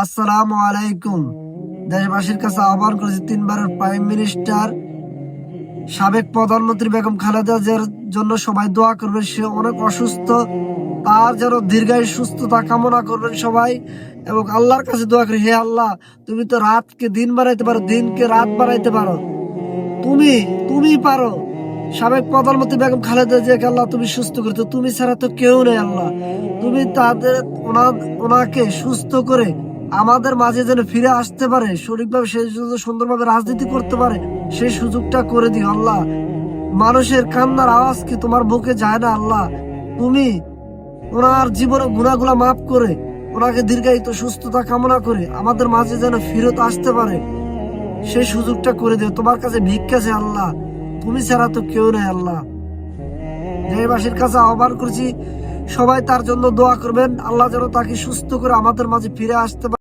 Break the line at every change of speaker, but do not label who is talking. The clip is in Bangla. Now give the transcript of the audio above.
আসসালামু আলাইকুম। দেশবাসীর কাছে আহ্বান করেছি তিনবারের প্রাইম মিনিস্টার, সাবেক প্রধানমন্ত্রী বেগম খালেদা জিয়ার জন্য সবাই দোয়া করবেন, সে অনেক অসুস্থ, তার যেন দীর্ঘায় সুস্থতা কামনা করবেন সবাই, এবং আল্লাহর কাছে দোয়া করি, হে আল্লাহ, তুমি তো রাতকে দিন বানাইতে পারো, দিনকে রাত বানাইতে পারো। তুমি তুমি পারো। সাবেক প্রধানমন্ত্রী বেগম খালেদা জিয়াকে আল্লাহ তুমি সুস্থ করতে তুমি ছাড়া তো কেউ নেই আল্লাহ। তুমি তাদের ওনা- ওনাকে সুস্থ করে আমাদের মাঝে যেন ফিরে আসতে পারে, সঠিকভাবে সে সুন্দরভাবে রাজনীতি করতে পারে, সেই সুযোগটা করে দিও আল্লাহ। মানুষের কান্নার আওয়াজ কি তোমার বুকে যায় না আল্লাহ? তুমি ওনার জীবনে গুণাগুলা মাফ করে, ওনাকে দীর্ঘায়িত সুস্থতা কামনা করে আমাদের মাঝে যেন ফিরত আসতে পারে, সেই সুযোগটা করে দিও। তোমার কাছে ভিক্ষা আছে আল্লাহ। তুমি ছাড়া তো কেউ নেই আল্লাহ। দেশবাসীর কাছে আহ্বান করছি, সবাই তার জন্য দোয়া করবেন। আল্লাহ যেন তাকে সুস্থ করে আমাদের মাঝে ফিরে আসতে পারে।